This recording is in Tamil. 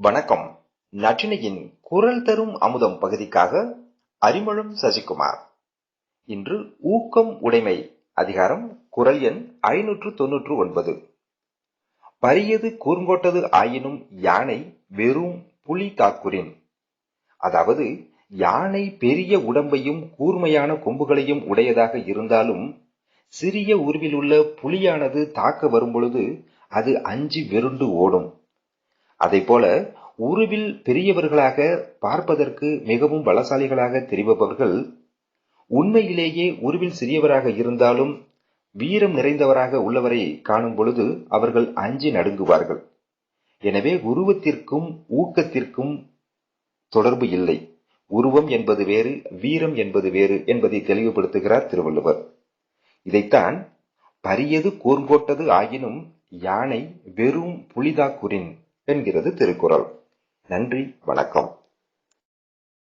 வணக்கம். நற்றினையின் குரல் தரும் அமுதம் பகுதிக்காக அரிமளம் சசிகுமார். இன்று ஊக்கம் உடைமை அதிகாரம் குரல் எண் ஐநூற்று தொன்னூற்று ஒன்பது. பரியது கூர்ங்கோட்டது ஆயினும் யானை வெறும் புலி தாக்குரின் அதாவது யானை பெரிய உடம்பையும் கூர்மையான கொம்புகளையும் உடையதாக இருந்தாலும் சிறிய உருவில் உள்ள புலியானது தாக்க வரும்பொழுது அது அஞ்சு வெருண்டு ஓடும். போல உருவில் பெரியவர்களாக பார்ப்பதற்கு மிகவும் பலசாலிகளாக தெரிபவர்கள் உண்மையிலேயே உருவில் சிறியவராக இருந்தாலும் வீரம் நிறைந்தவராக உள்ளவரை காணும் பொழுது அவர்கள் அஞ்சி நடுங்குவார்கள். எனவே உருவத்திற்கும் ஊக்கத்திற்கும் தொடர்பு இல்லை. உருவம் என்பது வேறு வீரம் என்பது வேறு என்பதை தெளிவுபடுத்துகிறார் திருவள்ளுவர். இதைத்தான் பரியது கூர்ங்கோட்டது ஆயினும் யானை வெறும் புலிதாக்குரின் என்கிறது திருக்குறள். நன்றி வணக்கம்.